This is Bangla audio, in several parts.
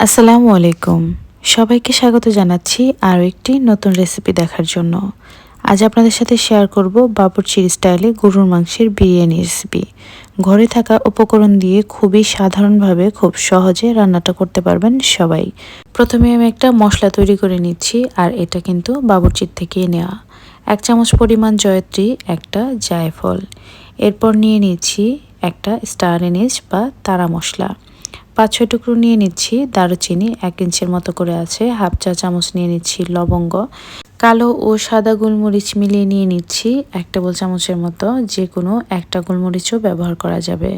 আসসালামু আলাইকুম। সবাইকে স্বাগত জানাচ্ছি আরও একটি নতুন রেসিপি দেখার জন্য। আজ আপনাদের সাথে শেয়ার করব বাবুরচির স্টাইলে গরুর মাংসের বিরিয়ানি রেসিপি। ঘরে থাকা উপকরণ দিয়ে খুবই সাধারণভাবে খুব সহজে রান্নাটা করতে পারবেন সবাই। প্রথমে আমি একটা মশলা তৈরি করে নিচ্ছি আর এটা কিন্তু বাবুরচির থেকে নেওয়া। এক চামচ পরিমাণ জয়ত্রী, একটা জায়ফল। এরপর নিয়ে নিচ্ছি একটা স্টার এনিস বা তারা মশলা। পাঁচ ছয় টুকরো নিয়ে নিচ্ছি। দারুচিনি এক ইঞ্চের মতো করে আছে। হাফ চা চামচ নিয়ে নিচ্ছি লবঙ্গ। কালো ও সাদা গোলমরিচ মিলিয়ে নিয়ে নিচ্ছি এক টেবিল চামচের মতো। যে কোনো একটা গোলমরিচও ব্যবহার করা যাবে।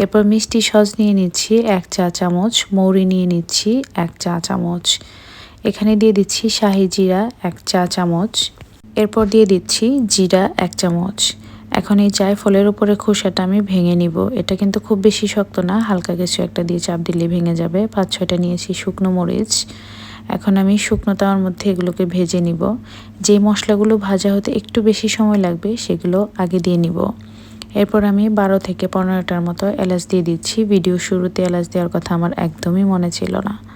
এরপর মিষ্টি সস নিয়ে নিচ্ছি এক চা চামচ। মৌরি নিয়ে নিচ্ছি এক চা চামচ। এখানে দিয়ে দিচ্ছি শাহি জিরা এক চা চামচ। এরপর দিয়ে দিচ্ছি জিরা এক চামচ। এখন এই ফলের উপরে খোসাটা আমি ভেঙে নিব। এটা কিন্তু খুব বেশি শক্ত না, হালকা কিছু একটা দিয়ে চাপ দিলে ভেঙে যাবে। পাঁচ, ছয়টা নিয়েছি শুকনো মরিচ। এখন আমি শুকনো তাওয়ার মধ্যে এগুলোকে ভেজে নিব। যে মশলাগুলো ভাজা হতে একটু বেশি সময় লাগবে, সেগুলো আগে দিয়ে নিব। এরপর আমি বারো থেকে পনেরোটার মতো এলাচ দিয়ে দিচ্ছি। ভিডিও শুরুতে এলাচ দেওয়ার কথা আমার একদমই মনে ছিল না।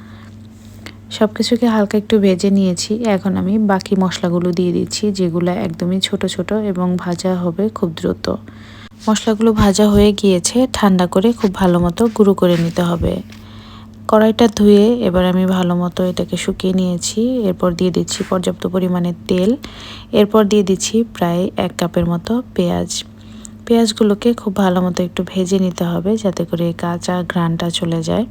সব কিছুকে হালকা একটু ভেজে নিয়েছি। এখন আমি বাকি মশলাগুলো দিয়ে দিচ্ছি, যেগুলো একদমই ছোট ছোট এবং ভাজা হবে খুব দ্রুত। মশলাগুলো ভাজা হয়ে গিয়েছে, ঠান্ডা করে খুব ভালো মতো গুঁড়ো করে নিতে হবে। কড়াইটা ধুয়ে এবার আমি ভালো মতো এটাকে শুকিয়ে নিয়েছি। এরপর দিয়ে দিচ্ছি পর্যাপ্ত পরিমাণে তেল। এরপর দিয়ে দিচ্ছি প্রায় এক কাপের মতো পেঁয়াজ। পেঁয়াজগুলোকে খুব ভালো মতো একটু ভেজে নিতে হবে, যাতে করে কাঁচা ঘ্রানটা চলে যায়।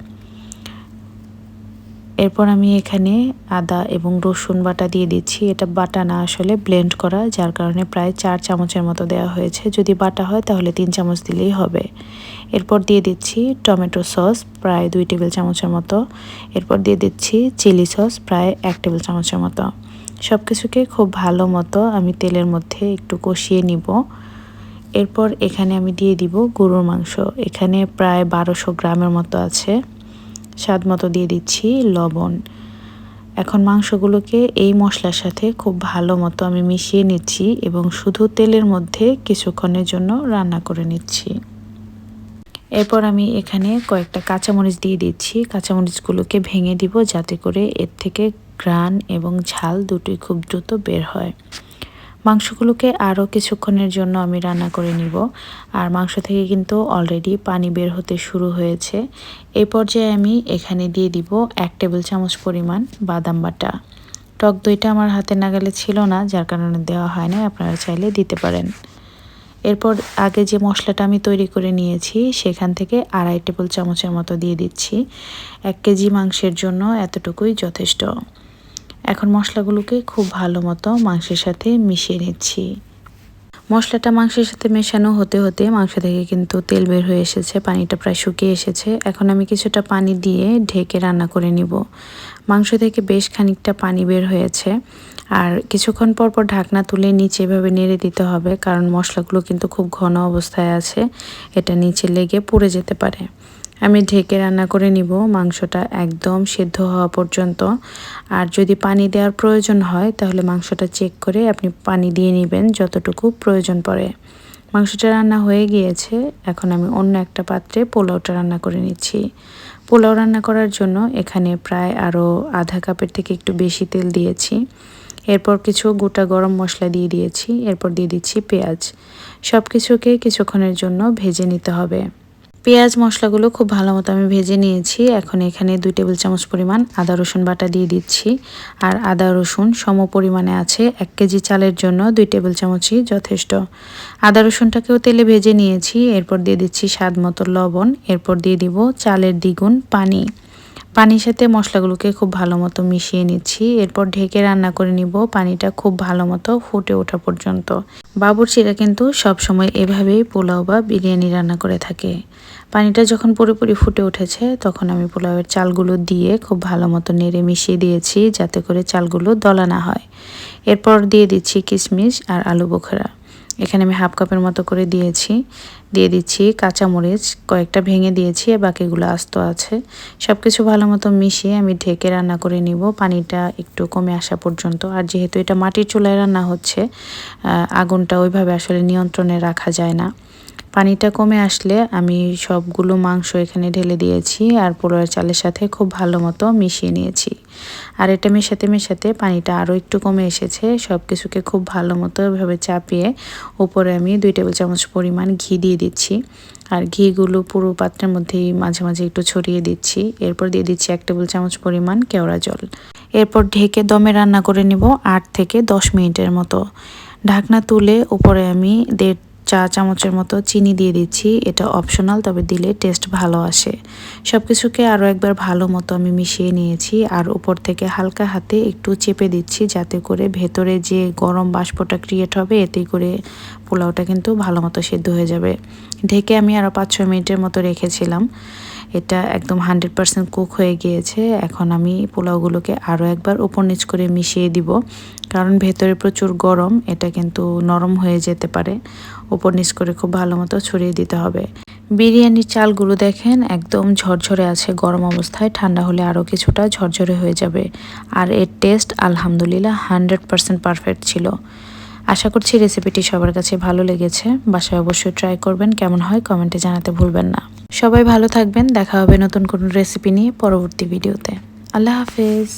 এরপর আমি এখানে আদা এবং রসুন বাটা দিয়ে দিচ্ছি। এটা বাটা না আসলে ব্লেন্ড করা, যার কারণে প্রায় চার চামচের মতো দেওয়া হয়েছে। যদি বাটা হয় তাহলে তিন চামচ দিলেই হবে। এরপর দিয়ে দিচ্ছি টমেটো সস, প্রায় দুই টেবিল চামচের মতো। এরপর দিয়ে দিচ্ছি চিলি সস, প্রায় এক টেবিল চামচের মতো। সব কিছুকে খুব ভালো মতো আমি তেলের মধ্যে একটু কষিয়ে নিব। এরপর এখানে আমি দিয়ে দিব গরুর মাংস। এখানে প্রায় বারোশো গ্রামের মতো আছে। স্বাদ মতো দিয়ে দিচ্ছি লবণ। এখন মাংসগুলোকে এই মশলার সাথে খুব ভালো মতো আমি মিশিয়ে নিচ্ছি এবং শুধু তেলের মধ্যে কিছুক্ষণের জন্য রান্না করে নিচ্ছি। এরপর আমি এখানে কয়েকটা কাঁচামরিচ দিয়ে দিচ্ছি। কাঁচামরিচগুলোকে ভেঙে দিব যাতে করে এর থেকে গ্রান এবং ঝাল দুটোই খুব দ্রুত বের হয়। মাংসগুলোকে আরও কিছুক্ষণের জন্য আমি রান্না করে নিব। আর মাংস থেকে কিন্তু অলরেডি পানি বের হতে শুরু হয়েছে। এই পর্যায়ে আমি এখানে দিয়ে দিব এক টেবিল চামচ পরিমাণ বাদাম বাটা। টক দইটা আমার হাতে নাগালে ছিল না, যার কারণে দেওয়া হয় না আপনারা চাইলে দিতে পারেন। এরপর আগে যে মশলাটা আমি তৈরি করে নিয়েছি, সেখান থেকে আড়াই টেবিল চামচের মতো দিয়ে দিচ্ছি। এক কেজি মাংসের জন্য এতটুকুই যথেষ্ট। এখন মশলাগুলোকে খুব ভালো মতো মাংসের সাথে মিশিয়ে নিচ্ছি। মশলাটা মাংসের সাথে মেশানো হতে হতে মাংস থেকে কিন্তু তেল বের হয়ে এসেছে, পানিটা প্রায় শুকিয়ে এসেছে। এখন আমি কিছুটা পানি দিয়ে ঢেকে রান্না করে নিব। মাংস থেকে বেশ খানিকটা পানি বের হয়েছে। আর কিছুক্ষণ পর পর ঢাকনা তুলে নিচে এভাবে নেড়ে দিতে হবে, কারণ মশলাগুলো কিন্তু খুব ঘন অবস্থায় আছে। এটা নিচে লেগে পুড়ে যেতে পারে। আমি ঢেকে রান্না করে নিব। মাংসটা একদম সেদ্ধ হওয়া পর্যন্ত। আর যদি পানি দেওয়ার প্রয়োজন হয়, তাহলে মাংসটা চেক করে আপনি পানি দিয়ে নেবেন যতটুকু প্রয়োজন পড়ে। মাংসটা রান্না হয়ে গিয়েছে। এখন আমি অন্য একটা পাত্রে পোলাওটা রান্না করে নিচ্ছি। পোলাও রান্না করার জন্য এখানে প্রায় আরও আধা কাপের থেকে একটু বেশি তেল দিয়েছি। এরপর কিছু গোটা গরম মশলা দিয়ে দিয়েছি। এরপর দিয়ে দিচ্ছি পেঁয়াজ। সব কিছুকে কিছুক্ষণের জন্য ভেজে নিতে হবে। পেঁয়াজ মশলাগুলো খুব ভালো মতো আমি ভেজে নিয়েছি। এখন এখানে দুই টেবিল চামচ পরিমাণ আদা, রসুন বাটা দিয়ে দিচ্ছি। আর আদা, রসুন সম পরিমাণে আছে এক কেজি চালের জন্য দুই টেবিল চামচই যথেষ্ট। আদা, রসুনটাকেও তেলে ভেজে নিয়েছি। এরপর দিয়ে দিচ্ছি স্বাদ মতো লবণ। এরপর দিয়ে দিব চালের দ্বিগুণ পানি। পানির সাথে মশলাগুলোকে খুব ভালো মতো মিশিয়ে নিচ্ছি। এরপর ঢেকে রান্না করে নিব। পানিটা খুব ভালো মতো ফুটে ওঠা পর্যন্ত। বাবুরচিরা কিন্তু সব সময় এভাবেই পোলাও বা বিরিয়ানি রান্না করে থাকে। পানিটা যখন পুরোপুরি ফুটে উঠেছে, তখন আমি পোলাওয়ের চালগুলো দিয়ে খুব ভালো মতো নেড়ে মিশিয়ে দিয়েছি, যাতে করে চালগুলো দলা না হয়। এরপর দিয়ে দিচ্ছি কিশমিশ আর আলু বোখরা। এখানে আমি হাফ কাপের মতো করে দিয়েছি। দিয়ে দিচ্ছি কাঁচামরিচ, কয়েকটা ভেঙে দিয়েছি বাকিগুলো আস্ত আছে। সব কিছু ভালো মতো মিশিয়ে আমি ঢেকে রান্না করে নিব। পানিটা একটু কমে আসা পর্যন্ত। আর যেহেতু এটা মাটির চুলায় রান্না হচ্ছে আগুনটা ওইভাবে আসলে নিয়ন্ত্রণে রাখা যায় না। পানিটা কমে আসলে আমি সবগুলো মাংস এখানে ঢেলে দিয়েছি, আর পোলাওয়ের চালের সাথে খুব ভালো মতো মিশিয়ে নিয়েছি। আর এটা মেশাতে মেশাতে পানিটা আরও একটু কমে এসেছে। সব কিছুকে খুব ভালো মতো এভাবে চাপিয়ে উপরে আমি দুই টেবিল চামচ পরিমাণ ঘি দিয়ে দিচ্ছি। আর ঘিগুলো পুরো পাত্রের মধ্যেই মাঝে মাঝে একটু ছড়িয়ে দিচ্ছি। এরপর দিয়ে দিচ্ছি এক টেবিল চামচ পরিমাণ কেওড়া জল। এরপর ঢেকে দমে রান্না করে নিব আট থেকে দশ মিনিটের মতো। ঢাকনা তুলে উপরে আমি দেড় চা চামচের মতো চিনি দিয়ে দিচ্ছি। এটা অপশনাল তবে দিলে টেস্ট ভালো আসে। সব কিছুকে আরও একবার ভালো মতো আমি মিশিয়ে নিয়েছি। আর উপর থেকে হালকা হাতে একটু চেপে দিচ্ছি যাতে করে ভেতরে যে গরম বাষ্পটা ক্রিয়েট হবে, এতে করে পোলাওটা কিন্তু ভালো মতো সেদ্ধ হয়ে যাবে। ঢেকে আমি আরও পাঁচ ছ মিনিটের মতো রেখেছিলাম। এটা একদম হান্ড্রেড পারসেন্ট কুক হয়ে গিয়েছে। এখন আমি পোলাওগুলোকে আরও একবার উপর নিচ করে মিশিয়ে দিব। কারণ ভেতরে প্রচুর গরম, এটা কিন্তু নরম হয়ে যেতে পারে। উপর নিচ করে খুব ভালো মতো ছড়িয়ে দিতে হবে। বিরিয়ানির চালগুলো দেখেন, একদম ঝরঝরে আছে। গরম অবস্থায় ঠান্ডা হলে আরও কিছুটা ঝরঝরে হয়ে যাবে। আর এর টেস্ট আলহামদুলিল্লাহ হান্ড্রেড পারসেন্ট পারফেক্ট ছিল। আশা করছি রেসিপিটি সবার কাছে ভালো লেগেছে। বাসায় অবশ্যই ট্রাই করবেন, কেমন হয় কমেন্টে জানাতে ভুলবেন না। সবাই ভালো থাকবেন, দেখা হবে নতুন কোনো রেসিপি নিয়ে পরবর্তী ভিডিওতে আল্লাহ হাফেজ।